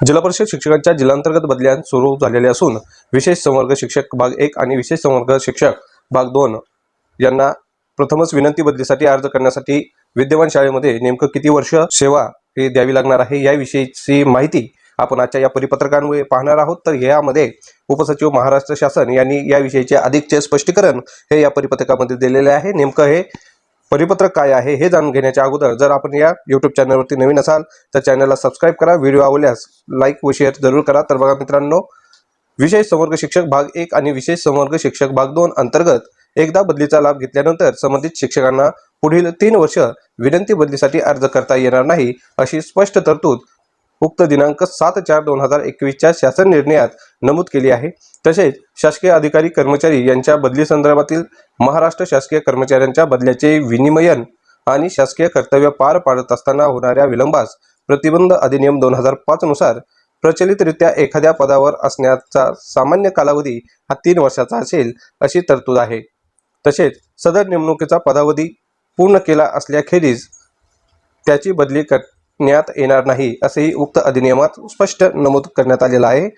जिल्हा परिषद शिक्षकांच्या जिल्हांतर्गत बदल्या सुरू झालेल्या असून विशेष संवर्ग शिक्षक भाग एक आणि विशेष संवर्ग शिक्षक भाग दोन यांना प्रथमच विनंती बदलीसाठी अर्ज करण्यासाठी विद्यमान शाळेमध्ये नेमकं किती वर्ष सेवा ही द्यावी लागणार आहे याविषयीची माहिती आपण आजच्या या परिपत्रकांमुळे पाहणार आहोत. तर यामध्ये उपसचिव महाराष्ट्र शासन यांनी याविषयीचे अधिकचे स्पष्टीकरण हे या परिपत्रकामध्ये दिलेले आहे. नेमकं हे परिपत्रक काय आहे हे जाणून घेण्याच्या अगोदर जर आपण या यूट्यूब चॅनलवरती नवीन असाल तर चॅनलला सबस्क्राईब करा. व्हिडिओ आवडल्यास लाईक व शेअर जरूर करा. तर बघा मित्रांनो विशेष संवर्ग शिक्षक भाग एक आणि विशेष संवर्ग शिक्षक भाग दोन अंतर्गत एकदा बदलीचा लाभ घेतल्यानंतर संबंधित शिक्षकांना पुढील तीन वर्ष विनंती बदलीसाठी अर्ज करता येणार नाही अशी स्पष्ट तरतूद उक्त दिनांक सात चार दोन हजार एकवीसच्या शासन निर्णयात नमूद केली आहे. तसेच शासकीय अधिकारी कर्मचारी यांच्या बदली संदर्भातील महाराष्ट्र शासकीय कर्मचाऱ्यांच्या बदल्याचे विनिमयन आणि शासकीय कर्तव्य पार पाडत असताना होणाऱ्या विलंबास प्रतिबंध अधिनियम दोन हजार पाच नुसार प्रचलितरित्या एखाद्या पदावर असण्याचा सामान्य कालावधी हा तीन वर्षाचा असेल अशी तरतूद आहे. तसेच सदर नेमणुकीचा पदावधी पूर्ण केला असल्याखेरीज त्याची बदली कर करण्यात येणार नाही असेही उक्त अधिनियमात स्पष्ट नमूद करण्यात आलेलं आहे.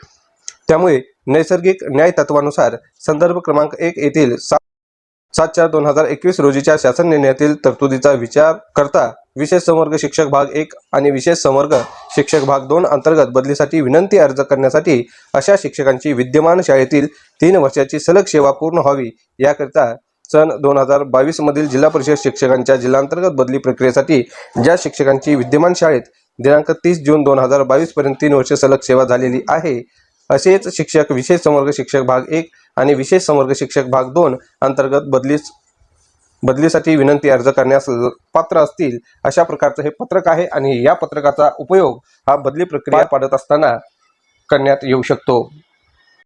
त्यामुळे नैसर्गिक न्याय तत्वानुसार संदर्भ क्रमांक एक येथील सात सात चार दोन हजार एकवीस रोजीच्या शासन निर्णयातील तरतुदीचा विचार करता विशेष संवर्ग शिक्षक भाग एक आणि विशेष संवर्ग शिक्षक भाग दोन अंतर्गत बदलीसाठी विनंती अर्ज करण्यासाठी अशा शिक्षकांची विद्यमान शाळेतील तीन वर्षाची सलग सेवा पूर्ण व्हावी याकरिता सन दोन हजार बावीस मधील जिल्हा परिषद शिक्षकांच्या जिल्हांतर्गत बदली प्रक्रियेसाठी ज्या शिक्षकांची विद्यमान शाळेत दिनांक तीस जून दोन हजार बावीस पर्यंत तीन वर्ष सलग सेवा झालेली आहे असेच शिक्षक विशेष संवर्ग शिक्षक भाग एक आणि विशेष संवर्ग शिक्षक भाग दोन अंतर्गत बदलीस बदलीसाठी विनंती अर्ज करण्यास पात्र असतील अशा प्रकारचं हे पत्रक आहे आणि या पत्रकाचा उपयोग हा बदली प्रक्रिया पाडत असताना करण्यात येऊ शकतो.